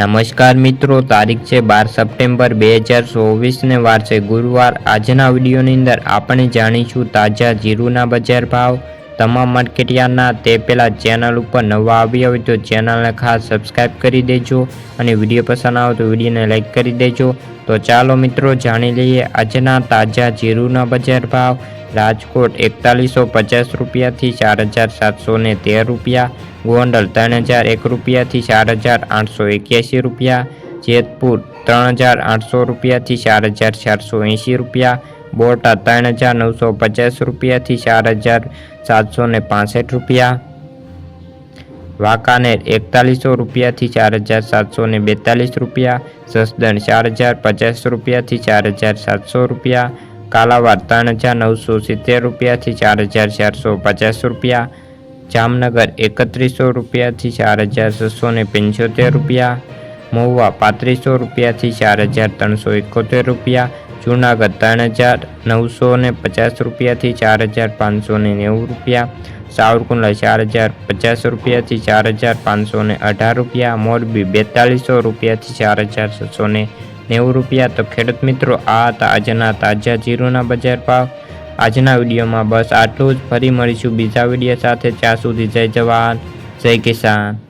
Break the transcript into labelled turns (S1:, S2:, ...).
S1: નમસ્કાર મિત્રો, તારીખ છે બાર સપ્ટેમ્બર બે હજાર ચોવીસને વાર છે ગુરુવાર. આજના વિડીયોની અંદર આપણે જાણીશું તાજા જીરુના બજાર ભાવ, તમામ માર્કેટિયાના તે પહેલાં ચેનલ ઉપર નવા આવ્યા હોય તો ચેનલને ખાસ સબસ્ક્રાઈબ કરી દેજો અને વીડિયો પસંદ આવે તો વિડીયોને લાઇક કરી દેજો. તો ચાલો મિત્રો, જાણી લઈએ આજના તાજા જીરુના બજાર ભાવ. રાજકોટ એકતાલીસો પચાસ રૂપિયાથી ચાર હજાર સાતસો ને તેર રૂપિયા, ગોંડલ ત્રણ હજાર એક રૂપિયાથી ચાર હજાર આઠસો એક્યાસી રૂપિયા, જેતપુર ત્રણ હજાર આઠસો રૂપિયાથી ચાર હજાર ચારસો એંશી રૂપિયા, બોટાદ ત્રણ હજાર નવસો પચાસ રૂપિયાથી ચાર હજાર સાતસો ને પાસઠ રૂપિયા, વાંકાનેર એકતાલીસો રૂપિયાથી ચાર હજાર સાતસો ને બેતાલીસ રૂપિયા, જસદણ ચાર હજાર પચાસ રૂપિયાથી ચાર હજાર સાતસો રૂપિયા કાલાવાડ ત્રણ હજાર નવસો સિત્તેર રૂપિયાથી ચાર હજાર ચારસો પચાસ રૂપિયા, જામનગર એકત્રીસો રૂપિયાથી ચાર હજાર છસો ને પંચોતેર રૂપિયા, મહુવા પાંત્રીસો રૂપિયાથી ચાર હજાર ત્રણસો એકોતેર રૂપિયા, જૂનાગઢ ત્રણ હજાર નવસો ને પચાસ રૂપિયાથી ચાર હજાર પાંચસો ને નેવું રૂપિયા, સાવરકુંડલા ચાર હજાર પચાસ રૂપિયાથી ચાર હજાર પાંચસો ને અઢાર રૂપિયા, મોરબી બેતાલીસો રૂપિયાથી ચાર હજાર છસો ને નેવું રૂપિયા. તો ખેડૂત મિત્રો, આ હતા આજના તાજા જીરુના બજાર ભાવ. આજના વિડીયોમાં બસ આટલું જ. ફરી મળીશું બીજા વીડિયો સાથે. ત્યાં સુધી જય જવાન, જય કિસાન.